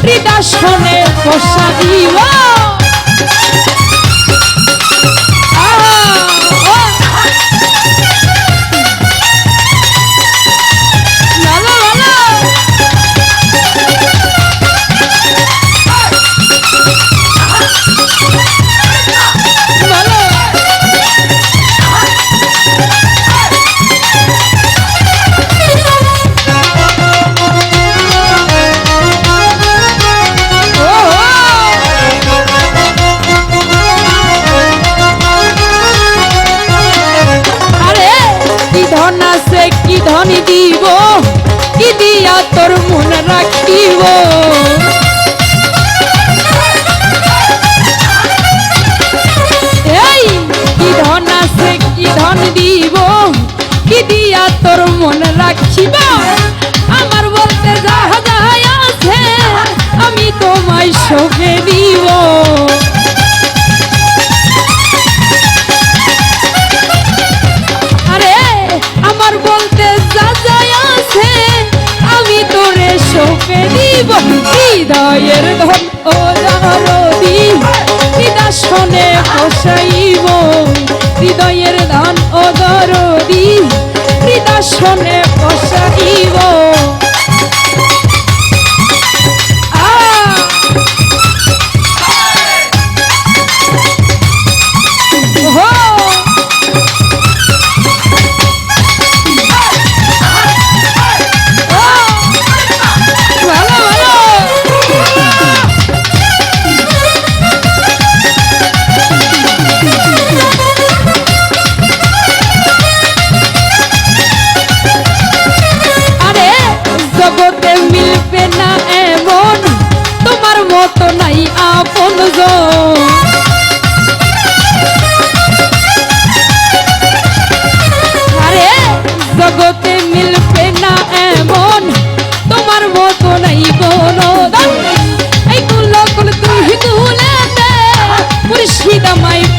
Πριν στον έχω σαν ধন দিব? কি দিয়া তোর মন রাখিব? এই, কি ধন আছে, কি ধন দিব? তোর মন রাখিব? আমার যাহা আছে, আমি তোমায় সবে দিব। সপে দিব হৃদয়ের ধন ও জানরদি হৃদাসনে বসাইব হৃদয়ের ধন ও দরদি। হৃদাসনে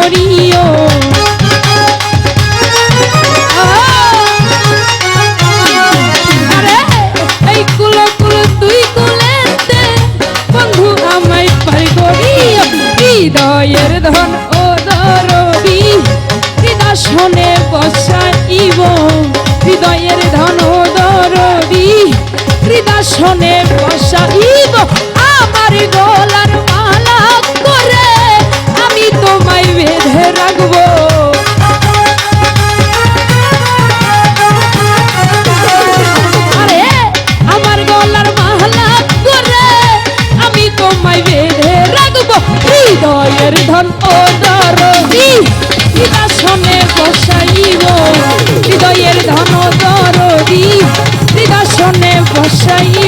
করিও। হৃদয়ের ধন ও দরদি হৃদাসনে বসাইব। হৃদয়ের ধন দরদি হৃদাসনে বসাইব।